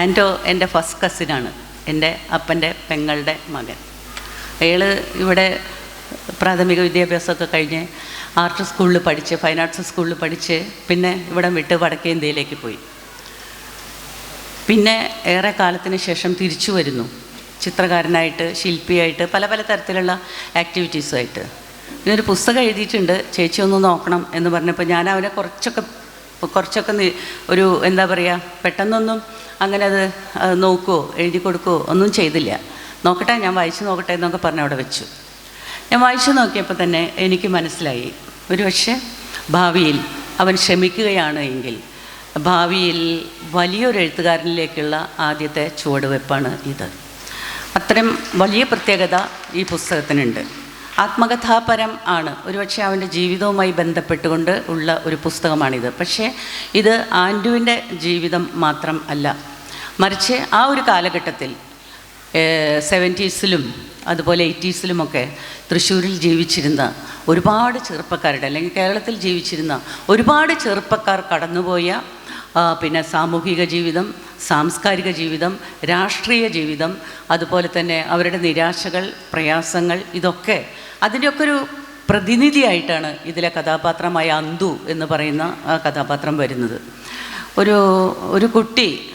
ആന്റോ എന്റെ ഫസ്റ്റ് കസിനാണ്. എന്റെ അപ്പന്റെ പെങ്ങളുടെ മകൻ. അയാൾ ഇവിടെ പ്രാഥമിക വിദ്യാഭ്യാസമൊക്കെ കഴിഞ്ഞ് ആർട്ട് സ്കൂളിൽ പഠിച്ച് ഫൈൻ ആർട്സ് സ്കൂളിൽ പഠിച്ച് പിന്നെ ഇവിടെ വിട്ട് വടക്കേ ഇന്ത്യയിലേക്ക് പോയി. പിന്നെ ഏറെ കാലത്തിന് ശേഷം തിരിച്ചു വരുന്നു. ചിത്രകാരനായിട്ട് ശില്പിയായിട്ട് പല പല തരത്തിലുള്ള ആക്ടിവിറ്റീസുമായിട്ട് ഒരു പുസ്തകം എഴുതിയിട്ടുണ്ട് ചേച്ചി ഒന്ന് നോക്കണം എന്ന് പറഞ്ഞപ്പോൾ ഞാൻ അവനെ കുറച്ചൊക്കെ കുറച്ചൊക്കെ ഒരു എന്താ പറയുക പെട്ടെന്നൊന്നും അങ്ങനെ അത് നോക്കുമോ എഴുതി കൊടുക്കുമോ ഒന്നും ചെയ്തില്ല. നോക്കട്ടെ ഞാൻ വായിച്ചു നോക്കട്ടെ എന്നൊക്കെ പറഞ്ഞ് അവിടെ വെച്ചു. ഞാൻ വായിച്ചു നോക്കിയപ്പോൾ തന്നെ എനിക്ക് മനസ്സിലായി. ഒരു പക്ഷേ ഭാവിയിൽ അവൻ ശ്രമിക്കുകയാണ് എങ്കിൽ ഭാവിയിൽ വലിയൊരു എഴുത്തുകാരനിലേക്കുള്ള ആദ്യത്തെ ചുവടുവെപ്പാണ് ഇത്. അത്രയും വലിയ പ്രത്യേകത ഈ പുസ്തകത്തിനുണ്ട്. ആത്മകഥാപരം ആണ്. ഒരുപക്ഷെ അവന്റെ ജീവിതവുമായി ബന്ധപ്പെട്ടുകൊണ്ട് ഉള്ള ഒരു പുസ്തകമാണിത്. പക്ഷേ ഇത് ആൻഡുവിന്റെ ജീവിതം മാത്രം അല്ല. മറിച്ച് ആ ഒരു കാലഘട്ടത്തിൽ സെവന്റീസിലും അതുപോലെ എയ്റ്റീസിലുമൊക്കെ തൃശ്ശൂരിൽ ജീവിച്ചിരുന്ന ഒരുപാട് ചെറുപ്പക്കാരുടെ അല്ലെങ്കിൽ കേരളത്തിൽ ജീവിച്ചിരുന്ന ഒരുപാട് ചെറുപ്പക്കാർ കടന്നുപോയ പിന്നെ സാമൂഹിക ജീവിതം സാംസ്കാരിക ജീവിതം രാഷ്ട്രീയ ജീവിതം അതുപോലെ തന്നെ അവരുടെ നിരാശകൾ പ്രയാസങ്ങൾ ഇതൊക്കെ അതിന്റെയൊക്കെ ഒരു പ്രതിനിധിയായിട്ടാണ് ഇതിലെ കഥാപാത്രമായ അന്തു എന്ന് പറയുന്ന കഥാപാത്രം വരുന്നത്. ഒരു ഒരു കുട്ടി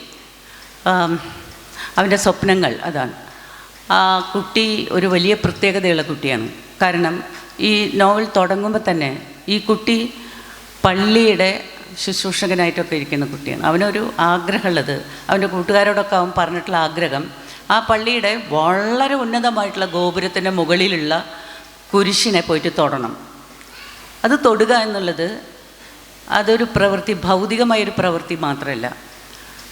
അവന്റെ സ്വപ്നങ്ങൾ അതാണ്. ആ കുട്ടി ഒരു വലിയ പ്രത്യേകതയുള്ള കുട്ടിയാണ്. കാരണം ഈ നോവൽ തുടങ്ങുമ്പോൾ തന്നെ ഈ കുട്ടി പള്ളിയുടെ ശുശ്രൂഷകനായിട്ടൊക്കെ ഇരിക്കുന്ന കുട്ടിയാണ്. അവനൊരു ആഗ്രഹമുള്ളത്. അവന്റെ കൂട്ടുകാരോടൊക്കെ അവൻ പറഞ്ഞിട്ടുള്ള ആഗ്രഹം ആ പള്ളിയുടെ വളരെ ഉന്നതമായിട്ടുള്ള ഗോപുരത്തിന്റെ മുകളിലുള്ള കുരിശിനെ പോയിട്ട് തൊടണം. അത് തൊടുക എന്നുള്ളത് അതൊരു പ്രവൃത്തി ഭൗതികമായൊരു പ്രവൃത്തി മാത്രമല്ല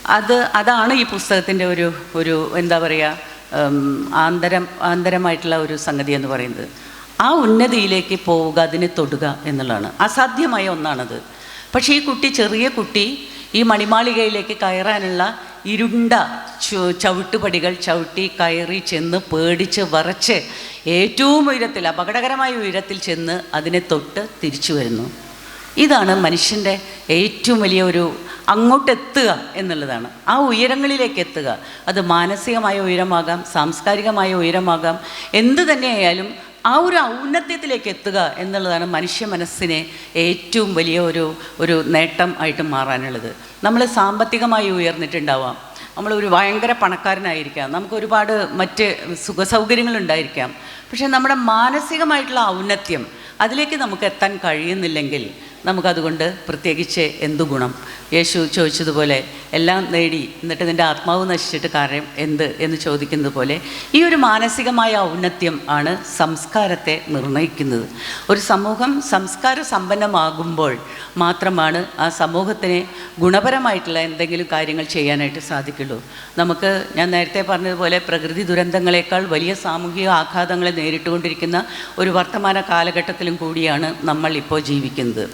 അത് അതാണ് ഈ പുസ്തകത്തിന്റെ ഒരു ഒരു എന്താ പറയുക ആന്തരം ആന്തരമായിട്ടുള്ള ഒരു സംഗതി എന്ന് പറയുന്നത്. ആ ഉന്നതിയിലേക്ക് പോവുക അതിനെ തൊടുക എന്നുള്ളതാണ്. അസാധ്യമായ ഒന്നാണത്. പക്ഷേ ഈ കുട്ടി ചെറിയ കുട്ടി ഈ മണിമാളികയിലേക്ക് കയറാനുള്ള ഇരുണ്ട ചവിട്ടുപടികൾ ചവിട്ടി കയറി ചെന്ന് പേടിച്ച് വറച്ച് ഏറ്റവും ഉയരത്തിൽ അപകടകരമായ ഉയരത്തിൽ ചെന്ന് അതിനെ തൊട്ട് തിരിച്ചു വരുന്നു. ഇതാണ് മനുഷ്യന്റെ ഏറ്റവും വലിയ ഒരു അങ്ങോട്ടെത്തുക എന്നുള്ളതാണ്. ആ ഉയരങ്ങളിലേക്ക് എത്തുക. അത് മാനസികമായ ഉയരമാകാം സാംസ്കാരികമായ ഉയരമാകാം എന്ത് തന്നെയായാലും ആ ഒരു ഔന്നത്യത്തിലേക്ക് എത്തുക എന്നുള്ളതാണ് മനുഷ്യ മനസ്സിനെ ഏറ്റവും വലിയ ഒരു ഒരു നേട്ടം ആയിട്ട് മാറാനുള്ളത്. നമ്മൾ സാമ്പത്തികമായി ഉയർന്നിട്ടുണ്ടാവാം. നമ്മൾ ഒരു ഭയങ്കര പണക്കാരനായിരിക്കാം. നമുക്ക് ഒരുപാട് മറ്റ് സുഖസൗകര്യങ്ങളുണ്ടായിരിക്കാം. പക്ഷേ നമ്മുടെ മാനസികമായിട്ടുള്ള ഔന്നത്യം അതിലേക്ക് നമുക്ക് എത്താൻ കഴിയുന്നില്ലെങ്കിൽ നമുക്കതുകൊണ്ട് പ്രത്യേകിച്ച് എന്തു ഗുണം? യേശു ചോദിച്ചതുപോലെ എല്ലാം നേടി എന്നിട്ട് നിന്റെ ആത്മാവ് നശിച്ചിട്ട് കാര്യം എന്ത് എന്ന് ചോദിക്കുന്നത് പോലെ ഈ ഒരു മാനസികമായ ഔന്നത്യം ആണ് സംസ്കാരത്തെ നിർണയിക്കുന്നത്. ഒരു സമൂഹം സംസ്കാര സമ്പന്നമാകുമ്പോൾ മാത്രമാണ് ആ സമൂഹത്തിന് ഗുണപരമായിട്ടുള്ള എന്തെങ്കിലും കാര്യങ്ങൾ ചെയ്യാനായിട്ട് സാധിക്കുള്ളൂ. നമുക്ക് ഞാൻ നേരത്തെ പറഞ്ഞതുപോലെ പ്രകൃതി ദുരന്തങ്ങളെക്കാൾ വലിയ സാമൂഹിക ആഘാതങ്ങളെ നേരിട്ടുകൊണ്ടിരിക്കുന്ന ഒരു വർത്തമാന കാലഘട്ടത്തിലും കൂടിയാണ് നമ്മൾ ഇപ്പോൾ ജീവിക്കുന്നത്.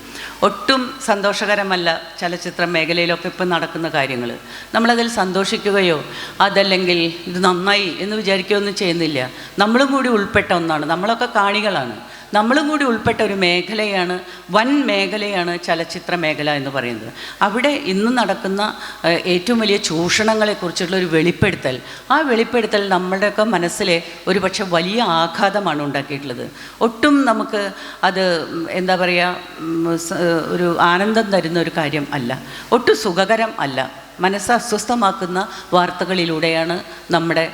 ഒട്ടും സന്തോഷകരമല്ല ചലച്ചിത്ര മേഖലയിലൊക്കെ ഇപ്പം നടക്കുന്ന കാര്യങ്ങൾ. നമ്മളതിൽ സന്തോഷിക്കുകയോ അതല്ലെങ്കിൽ ഇത് നന്നായി എന്ന് വിചാരിക്കുകയൊന്നും ചെയ്യുന്നില്ല. നമ്മളും കൂടി ഉൾപ്പെട്ട ഒന്നാണ്. നമ്മളൊക്കെ കാണികളാണ്. നമ്മളും കൂടി ഉൾപ്പെട്ട ഒരു മേഖലയാണ് വൻ മേഖലയാണ് ചലച്ചിത്ര മേഖല എന്ന് പറയുന്നത്. അവിടെ ഇന്ന് നടക്കുന്ന ഏറ്റവും വലിയ ചൂഷണങ്ങളെക്കുറിച്ചുള്ള ഒരു വെളിപ്പെടുത്തൽ. ആ വെളിപ്പെടുത്തൽ നമ്മളുടെയൊക്കെ മനസ്സിലെ ഒരു പക്ഷേ വലിയ ആഘാതമാണ് ഉണ്ടാക്കിയിട്ടുള്ളത്. ഒട്ടും നമുക്ക് അത് എന്താ പറയുക ഒരു ആനന്ദം തരുന്ന ഒരു കാര്യം അല്ല. ഒട്ടും സുഖകരം അല്ല. മനസ്സ് അസ്വസ്ഥമാക്കുന്ന വാർത്തകളിലൂടെയാണ് നമ്മുടെ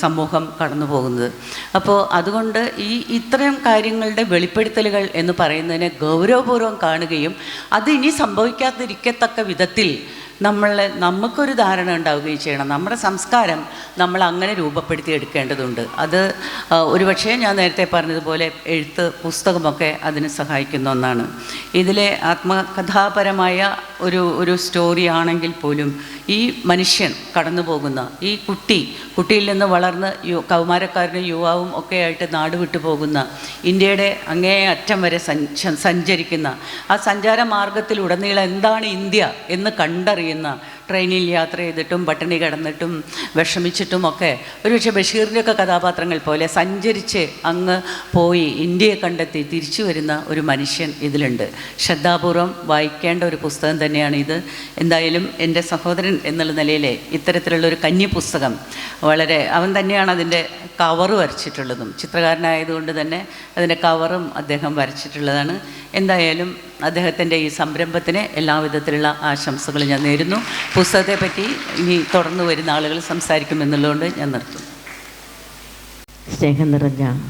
സമൂഹം കടന്നു പോകുന്നത് അപ്പോൾ അതുകൊണ്ട് ഈ ഇത്തരം കാര്യങ്ങളുടെ വെളിപ്പെടുത്തലുകൾ എന്ന് പറയുന്നതിനെ ഗൗരവപൂർവം കാണുകയും അത് ഇനി സംഭവിക്കാതിരിക്കത്തക്ക വിധത്തിൽ നമ്മളെ നമുക്കൊരു ധാരണ ഉണ്ടാവുകയും ചെയ്യണം. നമ്മുടെ സംസ്കാരം നമ്മൾ അങ്ങനെ രൂപപ്പെടുത്തി എടുക്കേണ്ടതുണ്ട്. അത് ഒരുപക്ഷേ ഞാൻ നേരത്തെ പറഞ്ഞതുപോലെ എഴുത്ത് പുസ്തകമൊക്കെ അതിന് സഹായിക്കുന്ന ഒന്നാണ്. ഇതിലെ ആത്മകഥാപരമായ ഒരു ഒരു സ്റ്റോറി ആണെങ്കിൽ പോലും ഈ മനുഷ്യൻ കടന്നു പോകുന്ന ഈ കുട്ടി കുട്ടിയിൽ നിന്ന് വളർന്ന് യു കൗമാരക്കാരനും യുവാവും ഒക്കെ ആയിട്ട് നാട് വിട്ടു പോകുന്ന ഇന്ത്യയുടെ അങ്ങേ അറ്റം വരെ സഞ്ച സഞ്ചരിക്കുന്ന ആ സഞ്ചാര മാർഗത്തിലുടനീളം എന്താണ് ഇന്ത്യ എന്ന് കണ്ടറിയുന്ന ട്രെയിനിൽ യാത്ര ചെയ്തിട്ടും പട്ടിണി കിടന്നിട്ടും വിഷമിച്ചിട്ടും ഒക്കെ. ഒരുപക്ഷെ ബഷീറിന്റെയൊക്കെ കഥാപാത്രങ്ങൾ പോലെ സഞ്ചരിച്ച് അങ്ങ് പോയി ഇന്ത്യയെ കണ്ടെത്തി തിരിച്ചു വരുന്ന ഒരു മനുഷ്യൻ ഇതിലുണ്ട്. ശ്രദ്ധാപൂർവം വായിക്കേണ്ട ഒരു പുസ്തകം തന്നെയാണ് ഇത് എന്തായാലും എന്റെ സഹോദരൻ എന്നുള്ള നിലയിൽ ഇത്തരത്തിലുള്ള ഒരു കന്നി പുസ്തകം വളരെ അവൻ തന്നെയാണ് അതിന്റെ കവർ വരച്ചിട്ടുള്ളതും. ചിത്രകാരനായതുകൊണ്ട് തന്നെ അതിന്റെ കവറും അദ്ദേഹം വരച്ചിട്ടുള്ളതാണ്. എന്തായാലും അദ്ദേഹത്തിന്റെ ഈ സംരംഭത്തിന് എല്ലാവിധത്തിലുള്ള ആശംസകൾ ഞാൻ നേരുന്നു. പുസ്തകത്തെ പറ്റി ഇനി തുടർന്ന് വരുന്ന ആളുകൾ സംസാരിക്കുമെന്നുള്ളതുകൊണ്ട് ഞാൻ നിർത്തും. സ്നേഹം നിറഞ്ഞ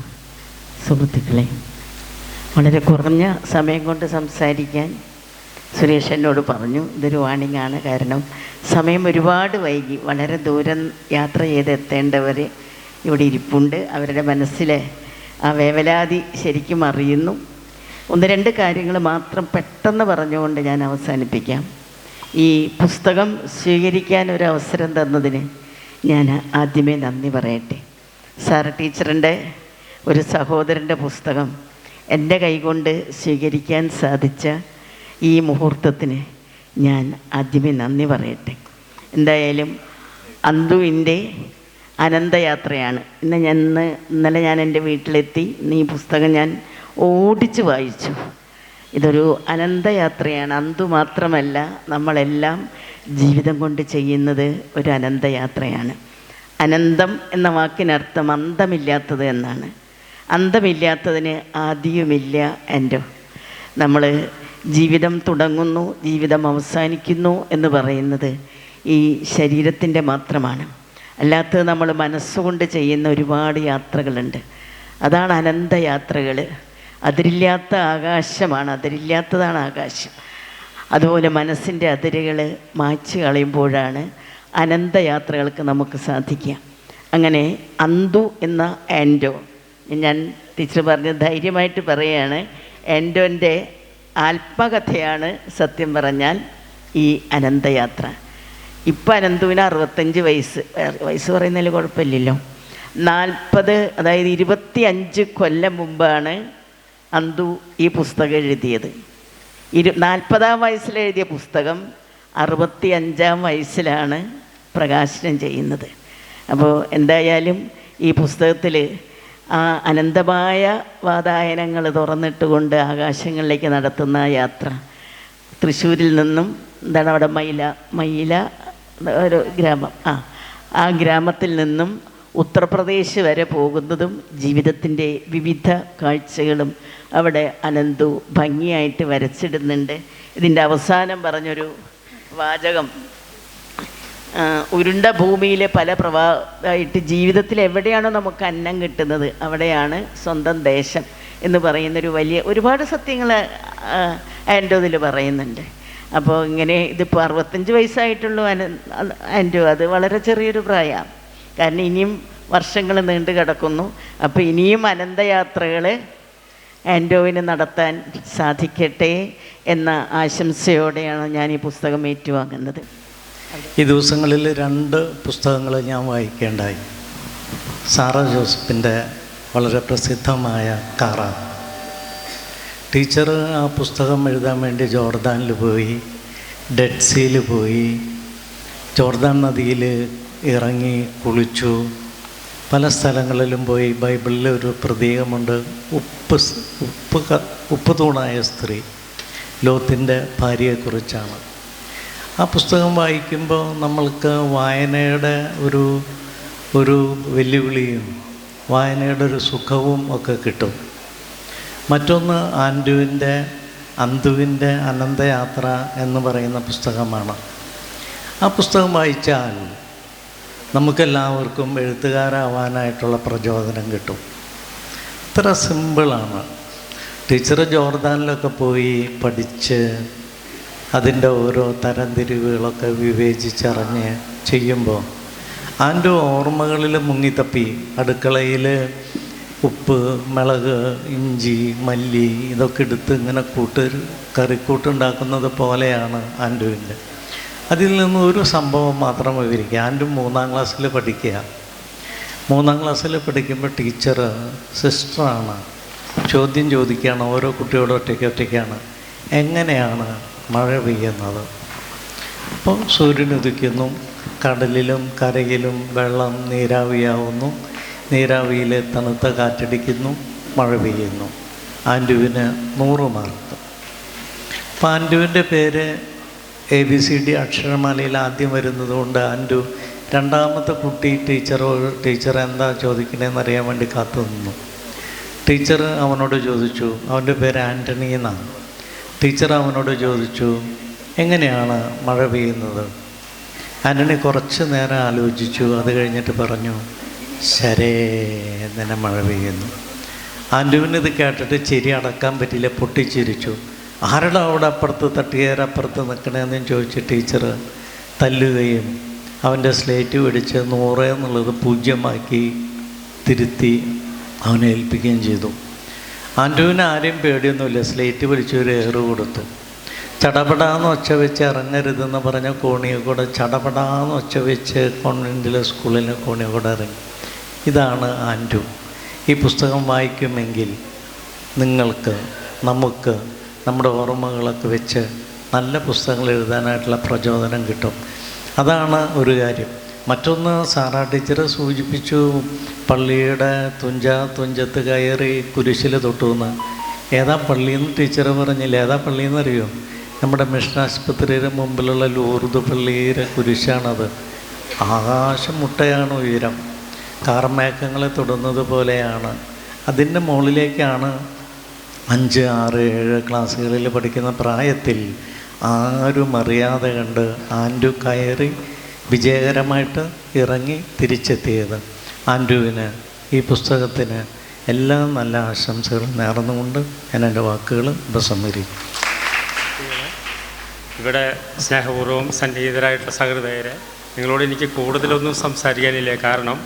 സുഹൃത്തുക്കളെ വളരെ കുറഞ്ഞ സമയം കൊണ്ട് സംസാരിക്കാൻ സുരേഷ് എന്നോട് പറഞ്ഞു. ഇതൊരു വാണിംഗ് ആണ്. കാരണം സമയം ഒരുപാട് വൈകി. വളരെ ദൂരം യാത്ര ചെയ്ത് എത്തേണ്ടവർ ഇവിടെ ഇരിപ്പുണ്ട്. അവരുടെ മനസ്സിലെ ആ വേവലാതി ശരിക്കും അറിയുന്നു. ഒന്ന് രണ്ട് കാര്യങ്ങൾ മാത്രം പെട്ടെന്ന് പറഞ്ഞുകൊണ്ട് ഞാൻ അവസാനിപ്പിക്കാം. ഈ പുസ്തകം സ്വീകരിക്കാൻ ഒരു അവസരം തന്നതിന് ഞാൻ ആദ്യമേ നന്ദി പറയട്ടെ. സാർ ടീച്ചറിന്റെ ഒരു സഹോദരന്റെ പുസ്തകം എന്റെ കൈകൊണ്ട് സ്വീകരിക്കാൻ സാധിച്ച ഈ മുഹൂർത്തത്തിന് ഞാൻ ആദ്യമേ നന്ദി പറയട്ടെ. എന്തായാലും അന്തുവിന്റെ അനന്തയാത്രയാണ്. ഇന്ന് ഞാൻ ഇന്ന് ഇന്നലെ ഞാൻ എന്റെ വീട്ടിലെത്തി. ഈ പുസ്തകം ഞാൻ ഓടിച്ച് വായിച്ചു. ഇതൊരു അനന്തയാത്രയാണ്. അന്തു മാത്രമല്ല നമ്മളെല്ലാം ജീവിതം കൊണ്ട് ചെയ്യുന്നത് ഒരു അനന്തയാത്രയാണ്. അനന്തം എന്ന വാക്കിനർത്ഥം അന്തമില്ലാത്തത് എന്നാണ്. അന്തമില്ലാത്തതിന് ആദ്യവുമില്ല എന്റെ. നമ്മൾ ജീവിതം തുടങ്ങുന്നു ജീവിതം അവസാനിക്കുന്നു എന്ന് പറയുന്നത് ഈ ശരീരത്തിന്റെ മാത്രമാണ്. അല്ലാത്തത് നമ്മൾ മനസ്സുകൊണ്ട് ചെയ്യുന്ന ഒരുപാട് യാത്രകളുണ്ട്. അതാണ് അനന്തയാത്രകൾ അതിരില്ലാത്ത ആകാശമാണ് അതിരില്ലാത്തതാണ് ആകാശം. അതുപോലെ മനസ്സിന്റെ അതിരുകൾ മായ്ച്ച് കളയുമ്പോഴാണ് അനന്തയാത്രകൾക്ക് നമുക്ക് സാധിക്കുക. അങ്ങനെ അന്തു എന്ന ആൻഡോ ഞാൻ ടീച്ചർ പറഞ്ഞ ധൈര്യമായിട്ട് പറയുകയാണ് ആൻഡോന്റെ ആത്മകഥയാണ് സത്യം പറഞ്ഞാൽ ഈ അനന്തയാത്ര. ഇപ്പം അനന്തുവിന് അറുപത്തഞ്ച് വയസ്സ് വയസ്സ് പറയുന്നതിൽ കുഴപ്പമില്ലല്ലോ. നാൽപ്പത് അതായത് ഇരുപത്തി അഞ്ച് കൊല്ലം മുമ്പാണ് അന്തു ഈ പുസ്തകം എഴുതിയത്. ഇരു നാൽപ്പതാം വയസ്സിൽ എഴുതിയ പുസ്തകം അറുപത്തി അഞ്ചാം വയസ്സിലാണ് പ്രകാശനം ചെയ്യുന്നത്. അപ്പോൾ എന്തായാലും ഈ പുസ്തകത്തിൽ ആ അനന്തമായ വാതായനങ്ങൾ തുറന്നിട്ടുകൊണ്ട് ആകാശങ്ങളിലേക്ക് നടത്തുന്ന യാത്ര. തൃശ്ശൂരിൽ നിന്നും എന്താണ് അവിടെ മൈല മൈല ഒരു ഗ്രാമം. ആ ആ ഗ്രാമത്തിൽ നിന്നും ഉത്തർപ്രദേശ് വരെ പോകുന്നതും ജീവിതത്തിന്റെ വിവിധ കാഴ്ചകളും അവിടെ അനന്തു ഭംഗിയായിട്ട് വരച്ചിടുന്നുണ്ട്. ഇതിന്റെ അവസാനം പറഞ്ഞൊരു വാചകം. ഉരുണ്ട ഭൂമിയിലെ പല പ്രവാഹമായിട്ട് ജീവിതത്തിൽ എവിടെയാണോ നമുക്ക് അന്നം കിട്ടുന്നത് അവിടെയാണ് സ്വന്തം ദേശം എന്ന് പറയുന്നൊരു വലിയ ഒരുപാട് സത്യങ്ങൾ ആൻഡോ ഇതിൽ പറയുന്നുണ്ട്. അപ്പോൾ ഇങ്ങനെ ഇതിപ്പോൾ അറുപത്തഞ്ച് വയസ്സായിട്ടുള്ളൂ അന ആൻഡോ അത് വളരെ ചെറിയൊരു പ്രായമാണ് കാരണം ഇനിയും വർഷങ്ങൾ നീണ്ടു കിടക്കുന്നു അപ്പോൾ ഇനിയും അനന്തയാത്രകൾ ആൻഡോവിന് നടത്താൻ സാധിക്കട്ടെ എന്ന ആശംസയോടെയാണ് ഞാൻ ഈ പുസ്തകം ഏറ്റുവാങ്ങുന്നത്. ഈ ദിവസങ്ങളിൽ രണ്ട് പുസ്തകങ്ങൾ ഞാൻ വായിക്കേണ്ടായി. സാറ ജോസഫിന്റെ വളരെ പ്രസിദ്ധമായ കാറ. ടീച്ചർ ആ പുസ്തകം എഴുതാൻ വേണ്ടി ജോർദാനിൽ പോയി ഡെഡ് സീയിൽ പോയി ജോർദാൻ നദിയിൽ ഇറങ്ങി കുളിച്ചു പല സ്ഥലങ്ങളിലും പോയി ബൈബിളിൽ ഒരു പ്രതീകമുണ്ട്. ഉപ്പ് ഉപ്പ് ഉപ്പ് തൂണായ സ്ത്രീ ലോത്തിന്റെ ഭാര്യയെക്കുറിച്ചാണ്. ആ പുസ്തകം വായിക്കുമ്പോൾ നമ്മൾക്ക് വായനയുടെ ഒരു ഒരു വെല്ലുവിളിയും വായനയുടെ ഒരു സുഖവും ഒക്കെ കിട്ടും. മറ്റൊന്ന് ആൻഡുവിന്റെ അന്തുവിന്റെ അനന്തയാത്ര എന്ന് പറയുന്ന പുസ്തകമാണ്. ആ പുസ്തകം വായിച്ചാൽ നമുക്കെല്ലാവർക്കും എഴുത്തുകാരാവാനായിട്ടുള്ള പ്രചോദനം കിട്ടും. ഇത്ര സിമ്പിളാണ്. ടീച്ചർ ജോർദാനിലൊക്കെ പോയി പഠിച്ച് അതിന്റെ ഓരോ തരംതിരിവുകളൊക്കെ വിവേചിച്ചറിഞ്ഞ് ചെയ്യുമ്പോൾ അതിന്റെ ഓർമ്മകളിൽ മുങ്ങിത്തപ്പി. അടുക്കളയിൽ ഉപ്പ് മുളക് ഇഞ്ചി മല്ലി ഇതൊക്കെ എടുത്ത് ഇങ്ങനെ കൂട്ട് കറിക്കൂട്ടുണ്ടാക്കുന്നത് പോലെയാണ് ആൻഡുവിന്റെ അതിൽ നിന്ന് ഒരു സംഭവം മാത്രം വിവരിക്കുക ആൻഡു മൂന്നാം ക്ലാസ്സിൽ പഠിക്കുക. മൂന്നാം ക്ലാസ്സിൽ പഠിക്കുമ്പോൾ ടീച്ചർ സിസ്റ്ററാണ് ചോദ്യം ചോദിക്കുകയാണ് ഓരോ കുട്ടിയോടും ഒറ്റയ്ക്ക് ഒറ്റയ്ക്കാണ്. എങ്ങനെയാണ് മഴ പെയ്യുന്നത്? അപ്പോൾ സൂര്യൻ ഉദിക്കുന്നു. കടലിലും കരയിലും വെള്ളം നീരാവിയാവുന്നു. നീരാവിയിലെ തണുത്ത കാറ്റടിക്കുന്നു. മഴ പെയ്യുന്നു. ആൻഡുവിന് നൂറ് മാർക്ക്. അപ്പം ആൻഡുവിന്റെ പേര് എ ബി സി ഡി അക്ഷരമാലയിൽ ആദ്യം വരുന്നത് കൊണ്ട് ആൻഡു രണ്ടാമത്തെ കുട്ടി ടീച്ചറോ ടീച്ചർ എന്താ ചോദിക്കണേന്ന് അറിയാൻ വേണ്ടി കാത്തു നിന്നു. ടീച്ചർ അവനോട് ചോദിച്ചു അവന്റെ പേര് ആന്റണി എന്നാണ്. ടീച്ചർ അവനോട് ചോദിച്ചു എങ്ങനെയാണ് മഴ പെയ്യുന്നത്? ആന്റണി കുറച്ച് നേരം ആലോചിച്ചു അത് കഴിഞ്ഞിട്ട് പറഞ്ഞു ശരേ എന്നെ മഴ പെയ്യുന്നു. ആന്റുവിന് ഇത് കേട്ടിട്ട് ചിരി അടക്കാൻ പറ്റില്ല പൊട്ടിച്ചിരിച്ചു. ആരുടെ അവിടെ അപ്പുറത്ത് തട്ടിയേരപ്പുറത്ത് നിൽക്കണേന്നും ചോദിച്ച് ടീച്ചർ തല്ലുകയും അവന്റെ സ്ലേറ്റ് പിടിച്ച് നൂറ് എന്നുള്ളത് പൂജ്യമാക്കി തിരുത്തി അവനെ ഏൽപ്പിക്കുകയും ചെയ്തു. ആന്റുവിന് ആരെയും പേടിയൊന്നുമില്ല സ്ലേറ്റ് പിടിച്ച് ഒരു ഏറ് കൊടുത്തു. ചടപടാന്ന് ഒച്ച വെച്ച് ഇറങ്ങരുതെന്ന് പറഞ്ഞ കോണിയെ കൂടെ ചടപടാന്ന് ഒച്ച വെച്ച് കോൺവെന്റിലെ സ്കൂളിലെ കോണിയെ കൂടെ ഇറങ്ങി. ഇതാണ് ആന്റു ഈ പുസ്തകം വായിക്കുമെങ്കിൽ നിങ്ങൾക്ക് നമുക്ക് നമ്മുടെ ഓർമ്മകളൊക്കെ വെച്ച് നല്ല പുസ്തകങ്ങൾ എഴുതാനായിട്ടുള്ള പ്രചോദനം കിട്ടും. അതാണ് ഒരു കാര്യം. മറ്റൊന്ന് സാറാ ടീച്ചർ സൂചിപ്പിച്ചു പള്ളിയുടെ തുഞ്ച തുഞ്ചത്ത് കയറി കുരിശിൽ തൊട്ടുവെന്ന് ഏതാ പള്ളിയെന്ന് ടീച്ചർ പറഞ്ഞില്ല? ഏതാ പള്ളിയെന്ന് അറിയോ? നമ്മുടെ മിഷൻ ആശുപത്രിയുടെ മുമ്പിലുള്ള ലൂർദ് പള്ളിയുടെ കുരിശാണത്. ആകാശം മുട്ടയാണ് ഉയരം. കാർമേഘങ്ങളെ തൊടുന്നത് പോലെയാണ്. അതിന്റെ മുകളിലേക്കാണ് അഞ്ച് ആറ് ഏഴ് ക്ലാസ്സുകളിൽ പഠിക്കുന്ന പ്രായത്തിൽ ആരും അറിയാതെ കണ്ട് ആൻഡു കയറി വിജയകരമായിട്ട് ഇറങ്ങി തിരിച്ചെത്തിയത്. ആൻഡുവിന് ഈ പുസ്തകത്തിന് എല്ലാ നല്ല ആശംസകളും നേർന്നുകൊണ്ട് ഞാൻ എന്റെ വാക്കുകൾ ഉപസംഹരിക്കും ഇവിടെ സ്നേഹപൂർവം സന്നിഹിതരായിട്ടുള്ള സഹൃദയരെ നിങ്ങളോട് എനിക്ക് കൂടുതലൊന്നും സംസാരിക്കാനില്ല. കാരണം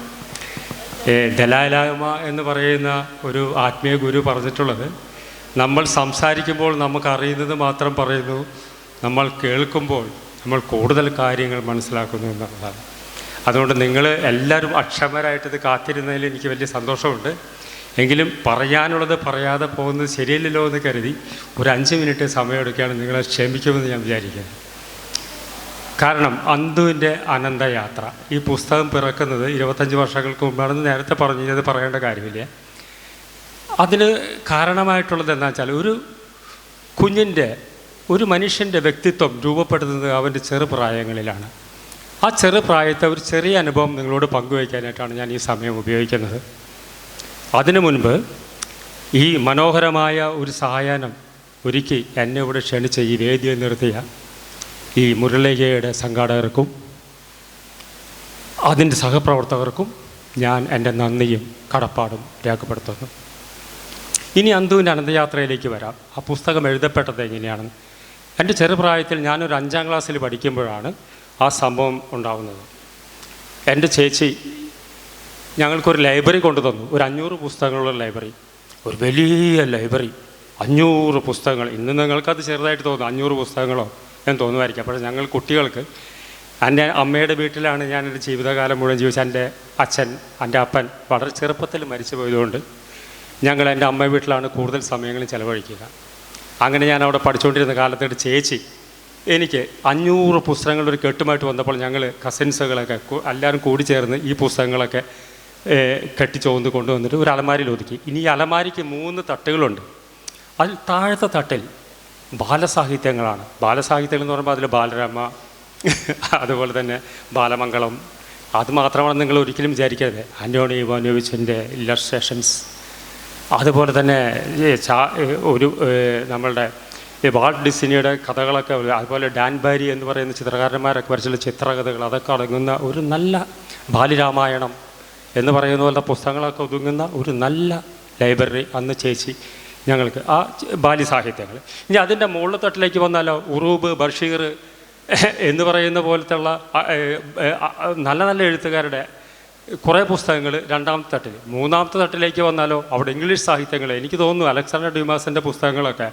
ദലാലാമ എന്ന് പറയുന്ന ഒരു ആത്മീയ ഗുരു പറഞ്ഞിട്ടുള്ളത് നമ്മൾ സംസാരിക്കുമ്പോൾ നമുക്കറിയുന്നത് മാത്രം പറയുന്നു. നമ്മൾ കേൾക്കുമ്പോൾ നമ്മൾ കൂടുതൽ കാര്യങ്ങൾ മനസ്സിലാക്കുന്നു എന്നുള്ളതാണ്. അതുകൊണ്ട് നിങ്ങൾ എല്ലാവരും അക്ഷമരായിട്ടത് ഇത് കാത്തിരുന്നതിൽ എനിക്ക് വലിയ സന്തോഷമുണ്ട്. എങ്കിലും പറയാനുള്ളത് പറയാതെ പോകുന്നത് ശരിയല്ലല്ലോ എന്ന് കരുതി ഒരു അഞ്ച് മിനിറ്റ് സമയമെടുക്കുകയാണ് നിങ്ങളെ ക്ഷമിക്കുമെന്ന് ഞാൻ വിചാരിക്കുന്നു. കാരണം അന്തുവിന്റെ അനന്തയാത്ര. ഈ പുസ്തകം പിറക്കുന്നത് ഇരുപത്തഞ്ച് വർഷങ്ങൾക്ക് മുമ്പാണെന്ന് നേരത്തെ പറഞ്ഞു അത് പറയേണ്ട കാര്യമില്ല. അതിന് കാരണമായിട്ടുള്ളത് എന്താ വെച്ചാൽ ഒരു കുഞ്ഞിന്റെ ഒരു മനുഷ്യന്റെ വ്യക്തിത്വം രൂപപ്പെടുന്നത് അവന്റെ ചെറുപ്രായങ്ങളിലാണ്. ആ ചെറുപ്രായത്തെ ഒരു ചെറിയ അനുഭവം നിങ്ങളോട് പങ്കുവയ്ക്കാനായിട്ടാണ് ഞാൻ ഈ സമയം ഉപയോഗിക്കുന്നത്. അതിനു മുൻപ് ഈ മനോഹരമായ ഒരു സഹായനം ഒരുക്കി എന്നെ ഇവിടെ ക്ഷണിച്ച ഈ വേദിയിൽ നിർത്തിയ ഈ മുരളികയുടെ സംഘാടകർക്കും അതിന്റെ സഹപ്രവർത്തകർക്കും ഞാൻ എന്റെ നന്ദിയും കടപ്പാടും രേഖപ്പെടുത്തുന്നു. ഇനി അന്തുവിന്റെ അനന്തയാത്രയിലേക്ക് വരാം. ആ പുസ്തകം എഴുതപ്പെട്ടത് എങ്ങനെയാണ്? എന്റെ ചെറുപ്രായത്തിൽ ഞാനൊരു അഞ്ചാം ക്ലാസ്സിൽ പഠിക്കുമ്പോഴാണ് ആ സംഭവം ഉണ്ടാവുന്നത്. എന്റെ ചേച്ചി ഞങ്ങൾക്കൊരു ലൈബ്രറി കൊണ്ടു തന്നു ഒരു അഞ്ഞൂറ് പുസ്തകങ്ങളുള്ള ലൈബ്രറി. ഒരു വലിയ ലൈബ്രറി. അഞ്ഞൂറ് പുസ്തകങ്ങൾ. ഇന്ന് നിങ്ങൾക്കത് ചെറുതായിട്ട് തോന്നും അഞ്ഞൂറ് പുസ്തകങ്ങളോ എന്ന് തോന്നുമായിരിക്കും. അപ്പോൾ ഞങ്ങൾ കുട്ടികൾക്ക് എന്റെ അമ്മയുടെ വീട്ടിലാണ് ഞാൻ എന്റെ ജീവിതകാലം മുഴുവൻ ജീവിച്ചത്. എന്റെ അച്ഛൻ എന്റെ അപ്പൻ വളരെ ചെറുപ്പത്തിൽ മരിച്ചു പോയതുകൊണ്ട് ഞങ്ങൾ എന്റെ അമ്മ വീട്ടിലാണ് കൂടുതൽ സമയങ്ങൾ ചിലവഴിക്കുക. അങ്ങനെ ഞാൻ അവിടെ പഠിച്ചുകൊണ്ടിരുന്ന കാലത്തോട്ട് ചേച്ചി എനിക്ക് അഞ്ഞൂറ് പുസ്തകങ്ങളുടെ ഒരു കെട്ടുമായിട്ട് വന്നപ്പോൾ ഞങ്ങൾ കസിൻസുകളൊക്കെ എല്ലാവരും കൂടി ചേർന്ന് ഈ പുസ്തകങ്ങളൊക്കെ കെട്ടിച്ചോന്ന് കൊണ്ടുവന്നിട്ട് ഒരു അലമാരിയിൽ ഒതുക്കി. ഇനി ഈ അലമാരിക്ക് മൂന്ന് തട്ടുകളുണ്ട്. അതിൽ താഴത്തെ തട്ടിൽ ബാലസാഹിത്യങ്ങളാണ്. ബാലസാഹിത്യങ്ങൾ എന്ന് പറയുമ്പോൾ അതിൽ ബാലരമ അതുപോലെ തന്നെ ബാലമംഗളം. അത് മാത്രമാണ് നിങ്ങൾ ഒരിക്കലും വിചാരിക്കരുത്. ആന്റോണി ഇവാനോവിച്ചിന്റെ ഇല്ലസ്ട്രേഷൻസ് അതുപോലെ തന്നെ ഒരു നമ്മളുടെ ഈ വാൾട്ട് ഡിസ്നിയുടെ കഥകളൊക്കെ അതുപോലെ ഡാൻ ബാരി എന്ന് പറയുന്ന ചിത്രകാരന്മാരൊക്കെ വരച്ചുള്ള ചിത്രകഥകൾ അതൊക്കെ അടങ്ങുന്ന ഒരു നല്ല ബാലിരാമായണം എന്ന് പറയുന്ന പോലത്തെ പുസ്തകങ്ങളൊക്കെ ഒതുങ്ങുന്ന ഒരു നല്ല ലൈബ്രറി അന്ന് ചേച്ചി ഞങ്ങൾക്ക് ആ ബാലി സാഹിത്യങ്ങൾ. ഇനി അതിന്റെ മുകളിൽ തട്ടിലേക്ക് വന്നാലോ ഉറൂബ് ബഷീർ എന്ന് പറയുന്ന പോലത്തെ ഉള്ള ആ, ഏ, ഏ, ആ, നല്ല നല്ല എഴുത്തുകാരുടെ കുറേ പുസ്തകങ്ങൾ രണ്ടാമത്തെ തട്ടിൽ. മൂന്നാമത്തെ തട്ടിലേക്ക് വന്നാലോ അവിടെ ഇംഗ്ലീഷ് സാഹിത്യങ്ങൾ എനിക്ക് തോന്നുന്നു അലക്സാണ്ടർ ഡ്യൂമാസിന്റെ പുസ്തകങ്ങളൊക്കെ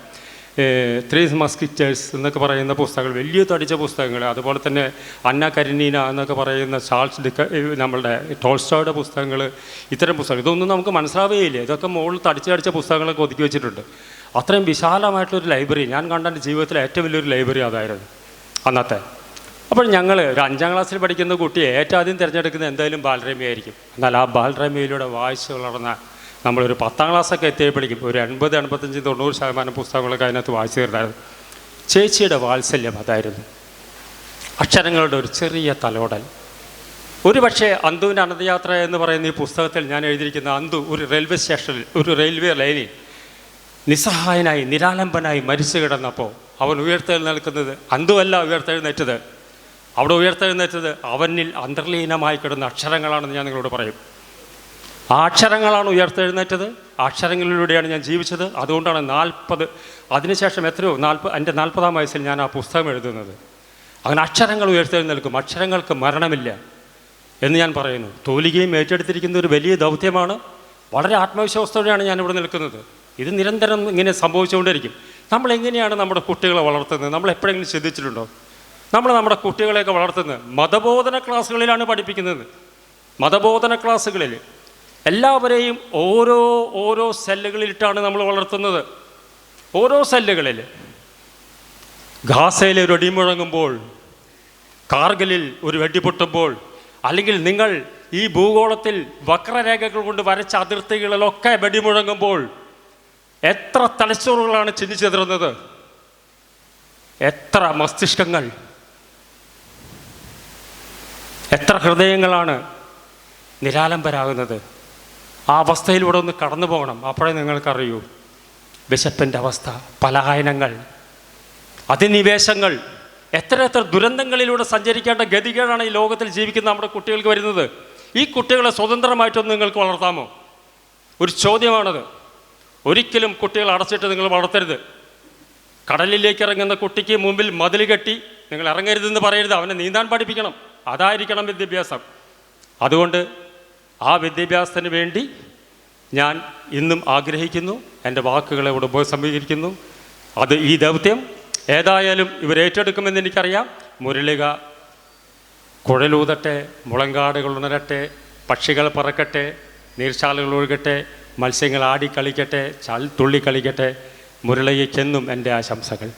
ത്രീ മസ്കിറ്റേഴ്സ് എന്നൊക്കെ പറയുന്ന പുസ്തകങ്ങൾ വലിയ തടിച്ച പുസ്തകങ്ങൾ. അതുപോലെ തന്നെ അന്ന കരിനീന എന്നൊക്കെ പറയുന്ന ചാൾസ് ഡിക്ക നമ്മളുടെ ടോൾസ്റ്റോയുടെ പുസ്തകങ്ങൾ ഇത്തരം പുസ്തകങ്ങൾ. ഇതൊന്നും നമുക്ക് മനസ്സിലാവുകയില്ല. ഇതൊക്കെ മുകളിൽ തടിച്ച് തടിച്ച പുസ്തകങ്ങളൊക്കെ ഒതുക്കി വെച്ചിട്ടുണ്ട്. അത്രയും വിശാലമായിട്ടുള്ളൊരു ലൈബ്രറി. ഞാൻ കണ്ട എന്റെ ജീവിതത്തിലെ ഏറ്റവും വലിയൊരു ലൈബ്രറി അതായിരുന്നു അന്നത്തെ. അപ്പോൾ ഞങ്ങൾ ഒരു അഞ്ചാം ക്ലാസ്സിൽ പഠിക്കുന്ന കുട്ടിയെ ഏറ്റവും ആദ്യം തിരഞ്ഞെടുക്കുന്നത് എന്തായാലും ബാലരമയായിരിക്കും എന്നാൽ ആ ബാലരമയിലൂടെ വായിച്ചു വളർന്ന നമ്മളൊരു പത്താം ക്ലാസ്സൊക്കെ എത്തിയപ്പോഴേക്കും ഒരു എൺപത് എൺപത്തഞ്ച് തൊണ്ണൂറ് ശതമാനം പുസ്തകങ്ങളൊക്കെ അതിനകത്ത് വായിച്ചു തീർന്നായിരുന്നു. ചേച്ചിയുടെ വാത്സല്യം അതായിരുന്നു. അക്ഷരങ്ങളുടെ ഒരു ചെറിയ തലോടൽ. ഒരു പക്ഷേ അന്തുവിന്റെ അനന്തയാത്ര എന്ന് പറയുന്ന ഈ പുസ്തകത്തിൽ ഞാൻ എഴുതിയിരിക്കുന്ന അന്തു ഒരു റെയിൽവേ സ്റ്റേഷനിൽ ഒരു റെയിൽവേ ലൈനിൽ നിസ്സഹായനായി നിരാലംബനായി മരിച്ചു കിടന്നപ്പോൾ അവൻ ഉയർത്തെഴുന്നേൽക്കുന്നത് അന്തുവല്ല ഉയർത്തെഴുന്നേറ്റത് അവിടെ ഉയർത്തെഴുന്നേറ്റത് അവനിൽ അന്തർലീനമായി കിടന്ന അക്ഷരങ്ങളാണെന്ന് ഞാൻ നിങ്ങളോട് പറയും. ആ അക്ഷരങ്ങളാണ് ഉയർത്തെഴുന്നേറ്റത്. അക്ഷരങ്ങളിലൂടെയാണ് ഞാൻ ജീവിച്ചത്. അതുകൊണ്ടാണ് നാൽപ്പത് അതിനുശേഷം എത്രയോ നാൽപ്പത് എന്റെ നാൽപ്പതാം വയസ്സിൽ ഞാൻ ആ പുസ്തകം എഴുതുന്നത്. അങ്ങനെ അക്ഷരങ്ങൾ ഉയർത്തെഴുന്നേൽക്കും. അക്ഷരങ്ങൾക്ക് മരണമില്ല എന്ന് ഞാൻ പറയുന്നു. തോലികയും ഏറ്റെടുത്തിരിക്കുന്ന ഒരു വലിയ ദൗത്യമാണ്. വളരെ ആത്മവിശ്വാസത്തോടെയാണ് ഞാൻ ഇവിടെ നിൽക്കുന്നത്. ഇത് നിരന്തരം ഇങ്ങനെ സംഭവിച്ചുകൊണ്ടിരിക്കും നമ്മൾ എങ്ങനെയാണ് നമ്മുടെ കുട്ടികളെ വളർത്തുന്നത്? നമ്മൾ എപ്പോഴെങ്കിലും ചിന്തിച്ചിട്ടുണ്ടോ? നമ്മൾ നമ്മുടെ കുട്ടികളെയൊക്കെ വളർത്തുന്നത്. മതബോധന ക്ലാസ്സുകളിലാണ് പഠിപ്പിക്കുന്നത്. മതബോധന ക്ലാസ്സുകളിൽ എല്ലാവരെയും ഓരോ ഓരോ സെല്ലുകളിലിട്ടാണ് നമ്മൾ വളർത്തുന്നത്. ഓരോ സെല്ലുകളിൽ ഗാസയിൽ ഒരു അടിമുഴങ്ങുമ്പോൾ കാർഗിലിൽ ഒരു വെടിപൊട്ടുമ്പോൾ അല്ലെങ്കിൽ നിങ്ങൾ ഈ ഭൂഗോളത്തിൽ വക്രരേഖകൾ കൊണ്ട് വരച്ച അതിർത്തികളിലൊക്കെ വെടിമുഴങ്ങുമ്പോൾ എത്ര തലച്ചോറുകളാണ് ചിന്തിച്ചെതിർന്നത് എത്ര മസ്തിഷ്കങ്ങൾ എത്ര ഹൃദയങ്ങളാണ് നിരാലംബരാകുന്നത്? ആ അവസ്ഥയിലൂടെ ഒന്ന് കടന്നു പോകണം. അപ്പോഴേ നിങ്ങൾക്കറിയൂ വിശപ്പിന്റെ അവസ്ഥ പലായനങ്ങൾ അതിനിവേശങ്ങൾ എത്ര എത്ര ദുരന്തങ്ങളിലൂടെ സഞ്ചരിക്കേണ്ട ഗതികേടാണ് ഈ ലോകത്തിൽ ജീവിക്കുന്ന നമ്മുടെ കുട്ടികൾക്ക് വരുന്നത്? ഈ കുട്ടികളെ സ്വതന്ത്രമായിട്ടൊന്ന് നിങ്ങൾക്ക് വളർത്താമോ? ഒരു ചോദ്യമാണത്. ഒരിക്കലും കുട്ടികളെ അടച്ചിട്ട് നിങ്ങൾ വളർത്തരുത്. കടലിലേക്ക് ഇറങ്ങുന്ന കുട്ടിക്ക് മുമ്പിൽ മതിൽ കെട്ടി നിങ്ങൾ ഇറങ്ങരുതെന്ന് പറയരുത്. അവനെ നീന്താൻ പഠിപ്പിക്കണം. അതായിരിക്കണം വിദ്യാഭ്യാസം. അതുകൊണ്ട് ആ വിദ്യാഭ്യാസത്തിന് വേണ്ടി ഞാൻ ഇന്നും ആഗ്രഹിക്കുന്നു എന്റെ വാക്കുകളെ ഇവിടെ ഉപസംഹരിക്കുന്നു. അത് ഈ ദൗത്യം ഏതായാലും ഇവരേറ്റെടുക്കുമെന്ന് എനിക്കറിയാം. മുരളിക കുഴലൂതട്ടെ മുളങ്കാടുകൾ ഉണരട്ടെ പക്ഷികൾ പറക്കട്ടെ നീർച്ചാലുകൾ ഒഴുകട്ടെ മത്സ്യങ്ങൾ ആടി കളിക്കട്ടെ ചാൽ തുള്ളി കളിക്കട്ടെ മുരളികയ്ക്കെന്നും എന്റെ ആശംസകൾ.